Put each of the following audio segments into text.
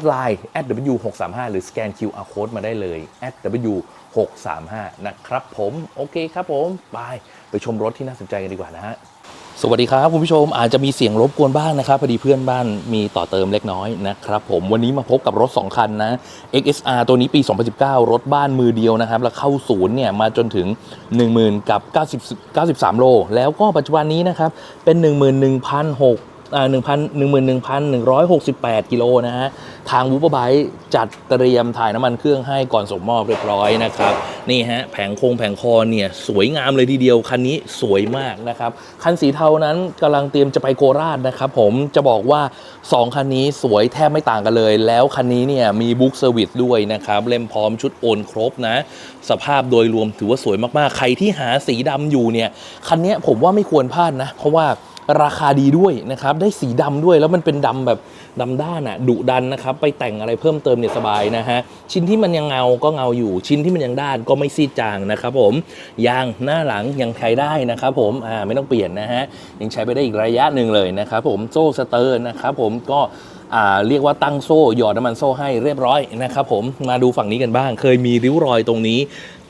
ดไลน์ @w635 หรือสแกน QR code มาได้เลย @w635 นะครับผมโอเคครับผม ไป ไปชมรถที่น่าสนใจกันดีกว่านะฮะสวัสดีครับคุณผู้ชมอาจจะมีเสียงรบกวนบ้างนะครับพอดีเพื่อนบ้านมีต่อเติมเล็กน้อยนะครับผมวันนี้มาพบกับรถ 2 คันนะ XSR ตัวนี้ปี 2019 รถบ้านมือเดียวนะครับ แล้วเข้าศูนย์เนี่ยมาจนถึง 10,000กับ90 93 โล แล้วก็ปัจจุบันนี้นะครับ เป็น 11,600อ่า1,000 11,168กิโลนะฮะ ทางวูบไบจัดเตรียมถ่ายน้ำมันเครื่องให้ก่อนส่งมอบเรียบร้อยนะครับ นี่ฮะ แผงโครงแผงคอเนี่ย สวยงามเลยทีเดียว คันนี้สวยมากนะครับ คันสีเทานั้นกำลังเตรียมจะไปโคราชนะครับผมจะบอกว่า 2 คันนี้สวยแทบไม่ต่างกันเลย แล้วคันนี้เนี่ยมีบุ๊กเซอร์วิสด้วยนะครับ เล่มพร้อมชุดโอนครบนะ สภาพโดยรวมถือว่าสวยมากๆ ใครที่หาสีดำอยู่เนี่ยคันนี้ผมว่าไม่ควรพลาดนะเพราะว่า ราคาดีด้วยนะครับได้สีดำด้วยแล้วมันเป็นดำแบบ ดำด้านอะดุดันนะครับไปแต่งอะไรเพิ่มเติมเนี่ยสบายนะฮะชิ้นที่มันยังเงาก็เงาอยู่ ชิ้นที่มันยังด้านก็ไม่ซีดจางนะครับผมยางหน้าหลังยังใช้ได้นะครับผมอ่าไม่ต้องเปลี่ยนนะฮะยังใช้ไปได้อีกระยะหนึ่งเลยนะครับผมโซ่สเตอร์นะครับผมก็อ่าเรียกว่าตั้งโซ่หยอดน้ำมันโซ่ให้เรียบร้อยนะครับผมมาดูฝั่งนี้กันบ้าง เคยมีริ้วรอยตรงนี้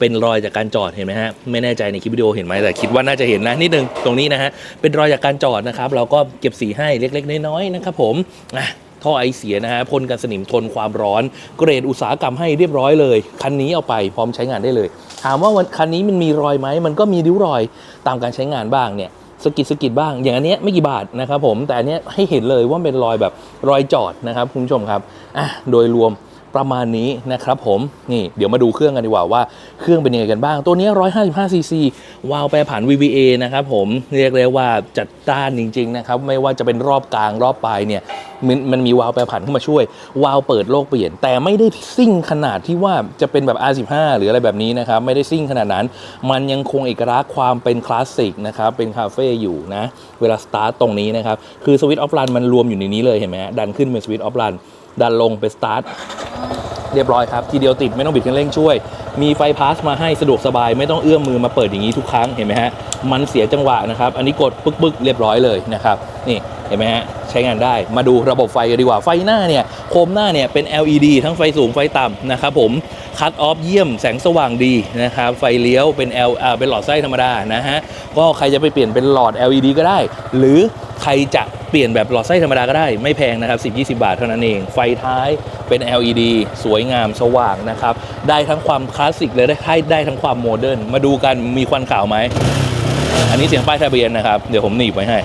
เป็นรอยจากการจอดเห็นไหมฮะไม่แน่ใจในคลิปวิดีโอเห็นไหมแต่คิดว่าน่าจะเห็นนะนิดนึงตรงนี้นะฮะเป็นรอยจากการจอดนะครับเราก็เก็บสีให้เล็กๆน้อยๆนะครับผมอะ ท่อไอเสียนะฮะพ่นกันสนิมทนความร้อน เกรดอุตสาหกรรมให้เรียบร้อยเลย คันนี้เอาไปพร้อมใช้งานได้เลย ถามว่าคันนี้มันมีรอยไหมมันก็มีริ้วรอยตามการใช้งานบ้างเนี่ยสกิดสกิดบ้าง อย่างอันเนี้ยไม่กี่บาทนะครับผมแต่อันเนี้ยให้เห็นเลยว่าเป็นรอยแบบรอยจอดนะครับคุณผู้ชมครับอะโดยรวม ประมาณนี้นะครับผมนี่เดี๋ยวมาดูเครื่องกันดีกว่าว่าเครื่องเป็นยังไงกันบ้าง ตัวนี้ 155ซีซีวาล์วแปรผัน VVA นะครับผมเรียกเลยว่าจัดจ้านจริงๆนะครับไม่ว่าจะเป็นรอบกลางรอบปลายเนี่ยมันมันมีวาล์วแปรผันเข้ามาช่วย วาล์วเปิดโลกเปลี่ยน แต่ไม่ได้ซิ่งขนาดที่ว่าจะเป็นแบบ R15 หรืออะไรแบบนี้นะครับไม่ได้ซิ่งขนาดนั้น มันยังคงเอกลักษณ์ความเป็นคลาสสิกนะครับเป็นคาเฟ่อยู่นะเวลาสตาร์ทตรงนี้นะครับคือสวิตช์ออฟรันมันรวมอยู่ในนี้เลยเห็นไหมฮะดันขึ้นเป็นสวิตช์ออฟรัน ดันลงไปสตาร์ทเรียบร้อยครับ ทีเดียวติดไม่ต้องบิดคันเร่งช่วย มีไฟพาสมาให้สะดวกสบาย ไม่ต้องเอื้อมมือมาเปิดอย่างนี้ทุกครั้งเห็นไหมฮะ มันเสียจังหวะนะครับ อันนี้กดปึ๊กปึ๊กๆเรียบร้อยเลยนะครับ นี่เห็นไหมฮะใช้งานได้มาดูระบบไฟกันดีกว่าไฟหน้าเนี่ยโคมหน้าเนี่ยเป็น LED ทั้งไฟสูงไฟต่ำนะครับผมคัตออฟเยี่ยมแสงสว่างดีนะครับไฟเลี้ยวเป็น L อ่าเป็นหลอดไส้ธรรมดานะฮะก็ใครจะไปเปลี่ยนเป็นหลอด LED ก็ได้ หรือใครจะเปลี่ยนแบบหลอดไส้ธรรมดาก็ได้ ไม่แพงนะครับ 10-20 บาทเท่านั้นเอง ไฟท้ายเป็น LED สวยงามสว่างนะครับได้ทั้งความคลาสสิกเลยได้ให้ได้ทั้งความโมเดิร์นมาดูกันมีควันขาวไหม อันนี้เสียงป้ายทะเบียนนะครับ เดี๋ยวผมหนีบไว้ให้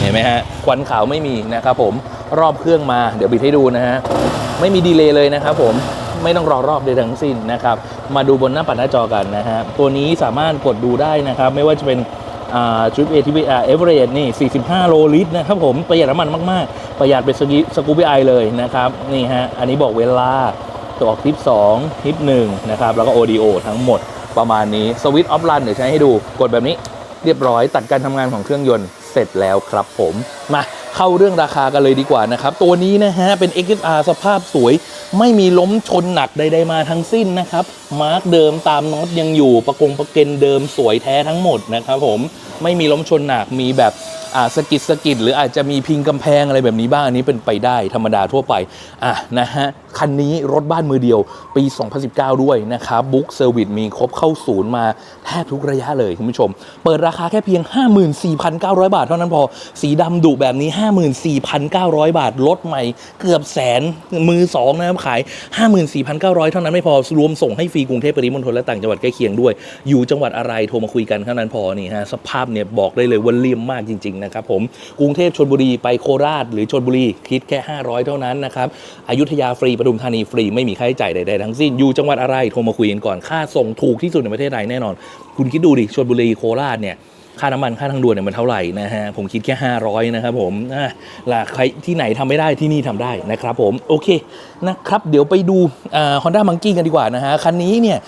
เห็นไหมฮะ ควันขาวไม่มีนะครับผม รอบเครื่องมา เดี๋ยวบิดให้ดูนะฮะ ไม่มีดีเลย์เลยนะครับผม ไม่ต้องรอรอบใดทั้งสิ้นนะครับ มาดูบนหน้าปัดหน้าจอกันนะฮะ ตัวนี้สามารถกดดูได้นะครับ ไม่ว่าจะเป็นชุด ATV อ่าเอเวอร์เรสนี่ 45 โลลิตรนะครับผม ประหยัดน้ำมันมาก ๆ ประหยัดเป็นสกูบี้ไอเลยนะครับ นี่ฮะ อันนี้บอกเวลาตัวออกทิป2ทิป 1 นะครับ แล้วก็ ODO ทั้งหมด ประมาณนี้สวิตช์ออฟรันเดี๋ยวใช้ให้ดูกดแบบนี้เรียบร้อยตัดการทำงานของเครื่องยนต์เสร็จแล้วครับผมมาเข้าเรื่องราคากันเลยดีกว่านะครับ ตัวนี้นะฮะ เป็น XSR สภาพสวย ไม่มีล้มชนหนักใด ๆ มาทั้งสิ้นนะครับ มาร์กเดิมตามน็อตยังอยู่ ประกงประเกนเดิมสวยแท้ทั้งหมดนะครับผมไม่มีล้มชนหนักมีแบบอ่าสกิดสกิดหรืออาจจะมีพิงกำแพงอะไรแบบนี้บ้างอันนี้เป็นไปได้ธรรมดาทั่วไปอะนะฮะคันนี้รถบ้านมือเดียวปี 2019 ด้วยนะครับบุ๊กเซอร์วิสมีครบเข้าศูนย์มาแทบทุกระยะเลยคุณผู้ชม เปิดราคาแค่เพียง 54,900 บาทเท่านั้นพอ สีดำดุแบบนี้ 54,900 บาทรถใหม่เกือบแสนมือสองนะครับขาย 54,900 เท่านั้นไม่พอรวมส่งให้ฟรีกรุงเทพปริมณฑลและต่างจังหวัดใกล้เคียงด้วย อยู่จังหวัดอะไรโทรมาคุยกันเท่านั้นพอนี่ฮะสภาพเนี่ยบอกได้เลยว่าเลี่ยมมากจริงๆนะครับผมกรุงเทพชนบุรีไปโคราช หรือชนบุรีคิดแค่ 500 เท่านั้นนะครับอยุธยาฟรีปทุมธานีฟรีไม่มีค่าใช้จ่ายใดๆทั้งสิ้นอยู่จังหวัดอะไรโทรมาคุยกันก่อนค่าส่งถูกที่สุดในประเทศไทยแน่นอน คุณคิดดูดิชนบุรีโคราชเนี่ย ค่าน้ำมันค่าทางด่วนเนี่ยมันเท่าไหร่นะฮะผมคิดแค่ 500 นะครับผมอะล่ะใครที่ไหนทำไม่ได้ที่นี่ทำได้นะครับผมโอเคนะครับเดี๋ยวไปดูฮอนด้ามังกี้กันดีกว่านะฮะคันนี้เนี่ย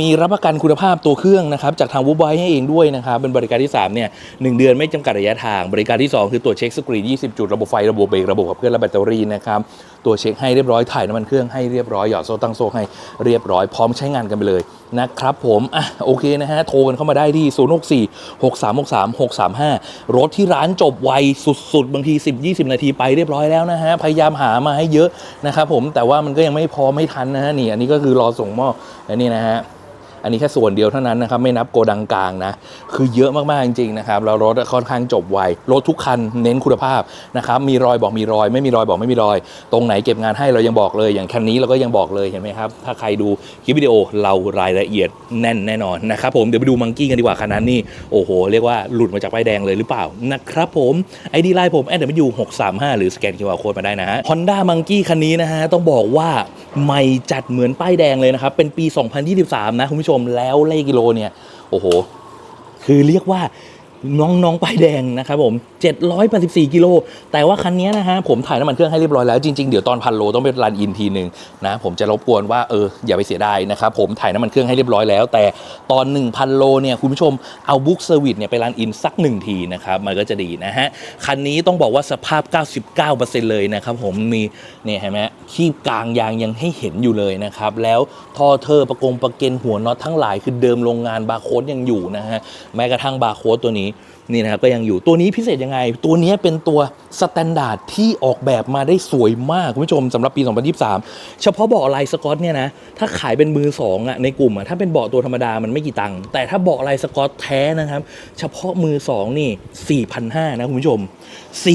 มีรับประกันคุณภาพตัวเครื่องนะครับจากทางวูบอยให้เองด้วยนะครับเป็นบริการที่3เนี่ยหนึ่งเดือนไม่จำกัดระยะทาง บริการที่ 2 คือตรวจเช็คสกรีน20 จุดระบบไฟระบบเบรกระบบขับเคลื่อนและแบตเตอรี่นะครับตัวเช็คให้เรียบร้อยถ่ายน้ำมันเครื่องให้เรียบร้อยหยอดโซ่ตั้งโซ่ให้เรียบร้อยพร้อมใช้งานกันไปเลยนะครับผมอะโอเคนะฮะโทรกันเข้ามาได้ที่ 064 363 635 รถที่ร้านจบไวสุด ๆ บางที 10-20 นาทีไปเรียบร้อยแล้วนะฮะ พยายามหามาให้เยอะนะครับผมแต่ว่ามันก็ยังไม่พอไม่ทันนะฮะนี่อันนี้ก็คือรอส่งมอบและนี่นะฮะ อันนี้แค่ส่วนเดียวเท่านั้นนะครับไม่นับโกดังกลางนะคือเยอะมากๆจริงๆนะครับแล้วรถค่อนข้างจบไวรถทุกคันเน้นคุณภาพนะครับมีรอยบอกมีรอย ไม่มีรอยบอกไม่มีรอย ตรงไหนเก็บงานให้เรายังบอกเลย อย่างคันนี้เราก็ยังบอกเลยเห็นไหมครับถ้าใครดูคลิปวิดีโอเรารายละเอียดแน่นแน่นอนนะครับผมเดี๋ยวไปดูมังกี้กันดีกว่าคันนั้นนี่โอ้โหเรียกว่าหลุดมาจากป้ายแดงเลยหรือเปล่านะครับผมไอดีไลน์ผมแอดเดมิยูหกสามห้าหรือสแกนคิวอาร์โค้ดมาได้นะฮะฮอนด้ามังกี้คันนี้นะฮะต้องบอกว่าใหม่จัดเหมือนป้ายแดงเลยนะครับเป็นปี 2023 นะคุณผู้ชมแล้วเลขกิโลเนี่ยโอ้โห คือเรียกว่า น้องน้องป้ายแดงนะครับผม 784 กิโล แต่ว่าคันนี้นะฮะผมถ่ายน้ำมันเครื่องให้เรียบร้อยแล้ว จริงๆ เดี๋ยวตอนพันโลต้องไปรันอินทีหนึ่งนะ ผมจะรบกวนว่าเอออย่าไปเสียดายนะครับผมถ่ายน้ำมันเครื่องให้เรียบร้อยแล้ว แต่ตอน 1,000 โลเนี่ยคุณผู้ชมเอาบุ๊กเซอร์วิสเนี่ยไปรันอินสักหนึ่งทีนะครับมันก็จะดีนะฮะคันนี้ต้องบอกว่าสภาพ 99%เลยนะครับผมมีเนี่ยเห็นไหมขี้กลางยางยังให้เห็นอยู่เลยนะครับแล้วท่อเทอร์ประกงประเกนหัวน็อตทั้งหลายคือเดิมโรงงานบาร์โค้ดยังอยู่นะฮะแม้กระทั่งบาร์โค้ดตัวนี้นี่นะครับก็ยังอยู่ตัวนี้พิเศษยังไง ตัวนี้เป็นตัวสแตนดาร์ดที่ออกแบบมาได้สวยมากคุณผู้ชมสำหรับปี 2023 เฉพาะเบาะลายสกอตเนี่ยนะถ้าขายเป็นมือสองอะในกลุ่มอะถ้าเป็นเบาะตัวธรรมดามันไม่กี่ตังค์แต่ถ้าเบาะลายสกอตแท้นะครับ เฉพาะมือสองนี่4,500นะคุณผู้ชม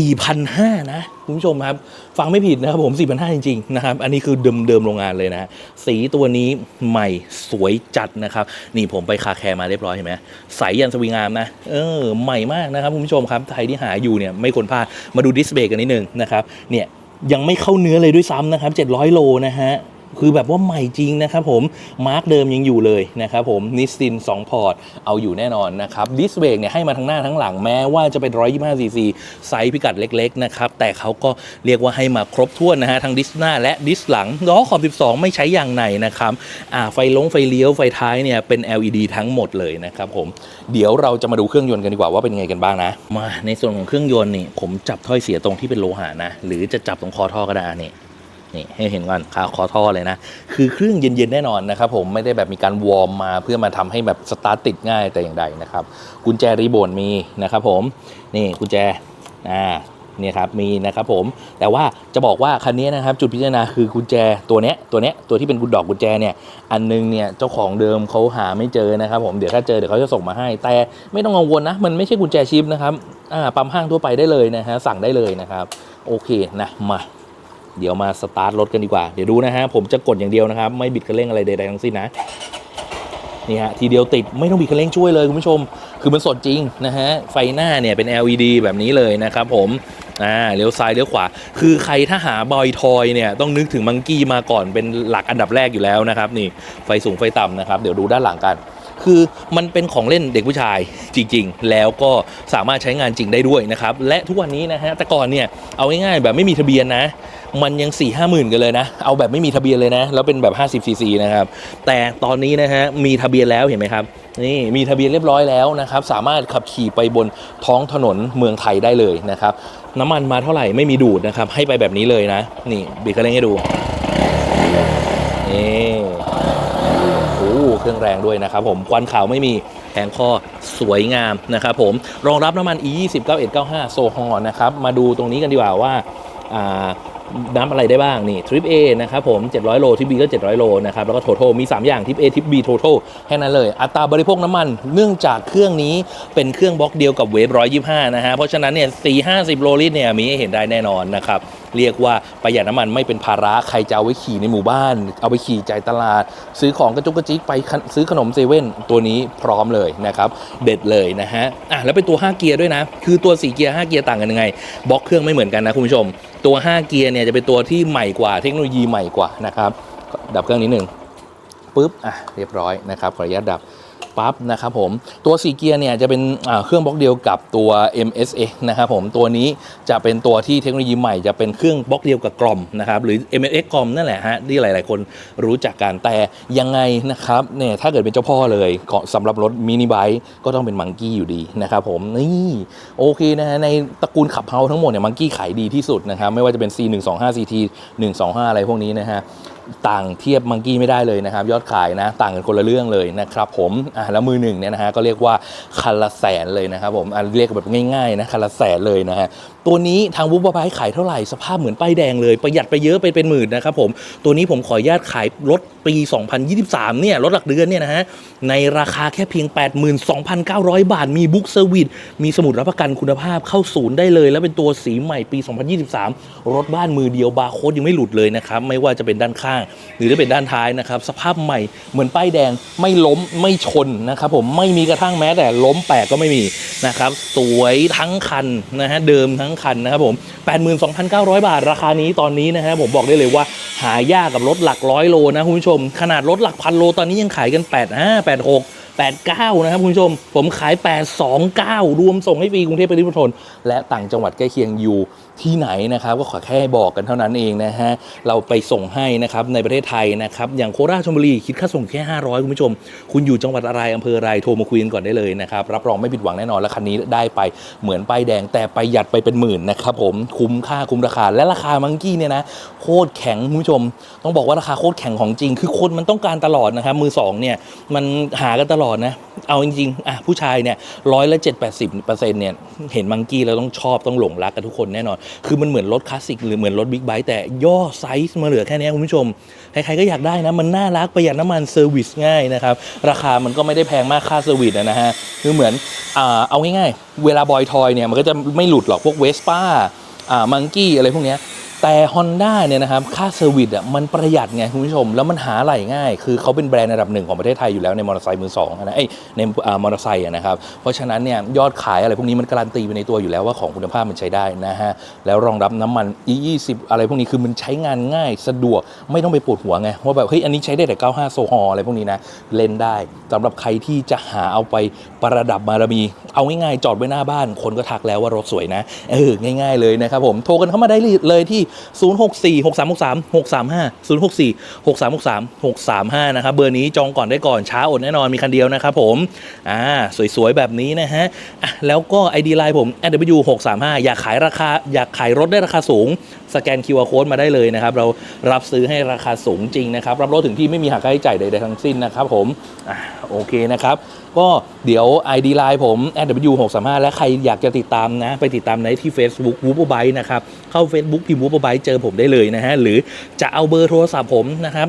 4,500นะ คุณผู้ชมครับ ฟังไม่ผิดนะครับผม4,500จริงๆนะครับ อันนี้คือเดิมๆโรงงานเลยนะสีตัวนี้ใหม่สวยจัดนะครับ นี่ผมไปคาแคร์มาเรียบร้อยเห็นไหมใสยันสวิงงามนะ เออ ใหม่มากนะครับคุณผู้ชมครับไทยที่หาอยู่เนี่ยไม่ควรพลาดมาดูดิสเบรกกันนิดนึงนะครับเนี่ยยังไม่เข้าเนื้อเลยด้วยซ้ำนะครับ700โลนะฮะ คือแบบว่าใหม่จริงนะครับผม มาร์กเดิมยังอยู่เลยนะครับผมนิสติน2 พอร์ต เอาอยู่แน่นอนนะครับดิสเบรกเนี่ยให้มาทั้งหน้าทั้งหลังแม้ว่าจะเป็น 125 ซีซีไซส์พิกัดเล็กๆนะครับ แต่เขาก็เรียกว่าให้มาครบถ้วนนะฮะทั้งดิสหน้าและดิสหลังล้อขอบ 12 ไม่ใช้ยางในนะครับอ่าไฟลงไฟเลี้ยวไฟท้ายเนี่ยเป็น LED ทั้งหมดเลยนะครับผมเดี๋ยวเราจะมาดูเครื่องยนต์กันดีกว่าว่าเป็นไงกันบ้างนะมาในส่วนของเครื่องยนต์นี่ผมจับถ้อยเสียตรงที่เป็นโลหะนะหรือจะจับตรงคอท่อก็ได้อัน นี่ให้เห็นก่อนขาคอท่อเลยนะ คือเครื่องเย็นๆแน่นอนนะครับผมไม่ได้แบบมีการวอร์มมาเพื่อมาทำให้แบบสตาร์ทติดง่ายแต่อย่างใดนะครับ กุญแจรีโบนมีนะครับผมนี่กุญแจอ่าเนี่ยครับมีนะครับผมแต่ว่าจะบอกว่าคันนี้นะครับจุดพิจารณาคือกุญแจตัวเนี้ยตัวเนี้ยตัวที่เป็นกุญดอกกุญแจเนี่ยอันนึงเนี่ยเจ้าของเดิมเขาหาไม่เจอนะครับผมเดี๋ยวถ้าเจอเดี๋ยวเขาจะส่งมาให้ แต่ไม่ต้องกังวลนะมันไม่ใช่กุญแจชิปนะครับอ่าปั๊มห้างทั่วไปได้เลยนะฮะสั่งได้เลยนะครับโอเคนะมา เดี๋ยวมาสตาร์ทรถกันดีกว่า เดี๋ยวดูนะฮะ ผมจะกดอย่างเดียวนะครับ ไม่บิดคันเร่งอะไรใดๆทั้งสิ้นนะ นี่ฮะ ทีเดียวติดไม่ต้องบิดคันเร่งช่วยเลยคุณผู้ชม คือมันสดจริงนะฮะ ไฟหน้าเนี่ยเป็น LED แบบนี้เลยนะครับผมอ่าเลี้ยวซ้ายเลี้ยวขวา คือใครถ้าหาบอยทอยเนี่ยต้องนึกถึงมังกี้มาก่อนเป็นหลักอันดับแรกอยู่แล้วนะครับ นี่ไฟสูงไฟต่ำนะครับ เดี๋ยวดูด้านหลังกัน คือมันเป็นของเล่นเด็กผู้ชายจริง ๆ แล้วก็สามารถใช้งานจริงได้ด้วยนะครับ และทุกวันนี้นะฮะแต่ก่อนเนี่ยเอาง่ายๆแบบไม่มีทะเบียนนะ มันยัง4ี่ห้าหมื่นกันเลยนะ เอาแบบไม่มีทะเบียนเลยนะ แล้วเป็นแบบ 50ซีซีนะครับ แต่ตอนนี้นะฮะมีทะเบียนแล้วเห็นไหมครับนี่มีทะเบียนเรียบร้อยแล้วนะครับ สามารถขับขี่ไปบนท้องถนนเมืองไทยได้เลยนะครับ น้ำมันมาเท่าไหร่ไม่มีดูดนะครับ ให้ไปแบบนี้เลยนะ นี่บีบคันเร่งให้ดูนี่ แรงด้วยนะครับผมควันขาวไม่มีแผงคอสวยงามนะครับผมรองรับน้ำมัน E 2 0 9195โซฮอลนะครับมาดูตรงนี้กันดีกว่าว่าอ่าน้ำอะไรได้บ้างนี่ทริป A นะครับผม 700 โลทริป B ก็ 700 โลนะครับแล้วก็ total มี 3 อย่างทริป A ทริป B total แค่นั้นเลย อัตราบริโภคน้ำมันเนื่องจากเครื่องนี้เป็นเครื่องบล็อกเดียวกับเวฟ125 นะฮะ เพราะฉะนั้นเนี่ย 450 โลลิตรเนี่ยมีให้เห็นได้แน่นอนนะครับ เรียกว่าประหยัดน้ำมันไม่เป็นภาระใครจะเอาไว้ขี่ในหมู่บ้าน เอาไปขี่ใจายตลาด ซื้อของกระจุกกระจิกไปซื้อขนมเซเว่นตัวนี้พร้อมเลยนะครับเด็ดเลยนะฮะอะแล้วเป็นตัว 5 เกียร์ด้วยนะ คือตัว 4 เกียร์ 5 เกียร์ต่างกันยังไงบล็อกเครื่องไม่เหมือนกันนะคุณผู้ชม ตัว 5 เกียร์เนี่ยจะเป็นตัวที่ใหม่กว่าเทคโนโลยีใหม่กว่านะครับดับเครื่องนิดหนึ่งปุ๊บอะเรียบร้อยนะครับขออนุญาตดับ ปั๊บนะครับผมตัว4เกียร์เนี่ยจะเป็นเครื่องบล็อกเดียวกับตัว MSX นะครับผมตัวนี้จะเป็นตัวที่เทคโนโลยีใหม่จะเป็นเครื่องบล็อกเดียวกับกล่อมนะครับหรือ MSX กล่อมนั่นแหละฮะที่หลาย ๆ คนรู้จักกันแต่ยังไงนะครับเนี่ยถ้าเกิดเป็นเจ้าพ่อเลยสำหรับรถมินิไบค์ก็ต้องเป็นมังกี้อยู่ดีนะครับผมนี่โอเคนะฮะในตระกูลขับเฮาทั้งหมดเนี่ยมังกี้ขายดีที่สุดนะครับไม่ว่าจะเป็น C125 CT 125 อะไรพวกนี้นะฮะ ต่างเทียบมังกี้ไม่ได้เลยนะครับ ยอดขายนะ ต่างกันคนละเรื่องเลยนะครับผมอะแล้วมือหนึ่งเนี่ยนะฮะก็เรียกว่าคันละแสนเลยนะครับผมอะเรียกแบบง่ายๆนะคันละแสนเลยนะฮะตัวนี้ทางวูบาบายขายเท่าไหร่สภาพเหมือนป้ายแดงเลย ประหยัดไปเยอะไปเป็นหมื่นนะครับผมตัวนี้ผมขออนุญาตขายรถปี 2023 เนี่ย รถหลักเดือนเนี่ยนะฮะ ในราคาแค่เพียง 82,900 บาท มีบุ๊กเซอร์วิส มีสมุดรับประกันคุณภาพเข้าศูนย์ได้เลย แล้วเป็นตัวสีใหม่ปี 2023 รถบ้านมือเดียวบาร์โค้ดยังไม่หลุดเลยนะครับ ไม่ว่าจะเป็นด้านข้าง หรือจะเป็นด้านท้ายนะครับ สภาพใหม่เหมือนป้ายแดง ไม่ล้ม ไม่ชนนะครับผม ไม่มีกระทั่งแม้แต่ล้มแปกก็ไม่มีนะครับ สวยทั้งคันนะฮะ เดิมทั้งคันนะครับผม 82,900 บาท ราคานี้ตอนนี้นะฮะ ผมบอกได้เลยว่า หายากกับรถหลักร้อยโลนะคุณผู้ชม ขนาดรถหลักพันโลตอนนี้ยังขายกัน85 86 89 นะครับคุณผู้ชม ผมขาย 829 รวมส่งให้ฟรีกรุงเทพปริมณฑลและต่างจังหวัดใกล้เคียงอยู่ที่ไหนนะครับ ก็ขอแค่บอกกันเท่านั้นเองนะฮะ เราไปส่งให้นะครับในประเทศไทยนะครับ อย่างโคราชชลบุรีคิดค่าส่งแค่ 500 คุณผู้ชม คุณอยู่จังหวัดอะไรอำเภออะไรโทรมาคุยกันก่อนได้เลยนะครับ รับรองไม่ผิดหวังแน่นอน และคันนี้ได้ไปเหมือนป้ายแดงแต่ประหยัดไปเป็นหมื่นนะครับผมคุ้มค่าคุ้มราคาและราคามังกี้เนี่ยนะโคตรแข็งคุณผู้ชม ต้องบอกว่าราคาโคตรแข็งของจริง คือคนมันต้องการตลอดนะครับมือสองเนี่ยมันหากันตลอดนะ เอาจริงๆอะผู้ชายเนี่ยร้อยละเจ็ดแปดสิบเปอร์เซ็นต์เนี่ย เห็นมังกี้แล้วต้องชอบต้องหลงรักกันทุกคนแน่นอน คือมันเหมือนรถคลาสสิกหรือเหมือนรถบิ๊กไบค์แต่ย่อไซส์มาเหลือแค่นี้คุณผู้ชม ใครๆก็อยากได้นะ มันน่ารักประหยัดน้ำมันเซอร์วิสง่ายนะครับ ราคามันก็ไม่ได้แพงมากค่าเซอร์วิสนะฮะคือเหมือนอ่าเอาง่ายๆ เวลาบอยทอยเนี่ยมันก็จะไม่หลุดหรอกพวกเวสป้าอ่ามังกี้อะไรพวกเนี้ย แต่ Honda เนี่ยนะครับค่าเซอร์วิสอะมันประหยัดไงคุณผู้ชม แล้วมันหาไหลง่าย คือเขาเป็นแบรนด์อันดับหนึ่งของประเทศไทยอยู่แล้วในมอเตอร์ไซค์มือสองนะไอ้ในมอเตอร์ไซค์นะครับ เพราะฉะนั้นเนี่ยยอดขายอะไรพวกนี้มันการันตีไปในตัวอยู่แล้วว่าของคุณภาพมันใช้ได้นะฮะ แล้วรองรับน้ำมัน E20 อะไรพวกนี้คือมันใช้งานง่ายสะดวกไม่ต้องไปปวดหัวไงว่าแบบเฮ้ยอันนี้ใช้ได้แต่ 95 โซฮออะไรพวกนี้นะเล่นได้สำหรับใครที่จะหาเอาไปประดับบารมี เอาง่ายๆจอดไว้หน้าบ้าน คนก็ทักแล้วว่ารถสวยนะเออง่าย ๆเลยนะครับผมโทรกันเข้ามาได้เลยที่064 6363 635 064 6363 635 นะครับ เบอร์นี้จองก่อนได้ก่อนช้าอดแน่นอนมีคันเดียวนะครับผม อ่า สวยๆ แบบนี้นะฮะะแล้วก็ ID Line ผม w635 อยากขายราคาอยากขายรถได้ราคาสูงสแกน QR Code มาได้เลยนะครับ เรารับซื้อให้ราคาสูงจริงนะครับ รับรถถึงที่ไม่มีหักค่าใช้จ่ายใดๆทั้งสิ้นนะครับผมอโอเคนะครับ ก็เดี๋ยว ID Line ผม w635 และใครอยากจะติดตามนะ ไปติดตามในที่ Facebook w o o p e r b y นะครับ เข้า Facebook พิมพ์ w o o p e r b y เจอผมได้เลยนะฮะ หรือจะเอาเบอร์โทรศัพท์ผมนะครับ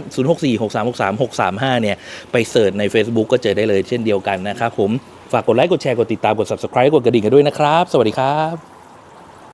0646363635 เนี่ย ไปเสิร์ชใน Facebook ก็เจอได้เลยเช่นเดียวกันนะครับผม ฝากกดไลค์ กดแชร์ กดติดตาม กด Subscribe กดกระดิ่งกันด้วยนะครับ สวัสดีครับ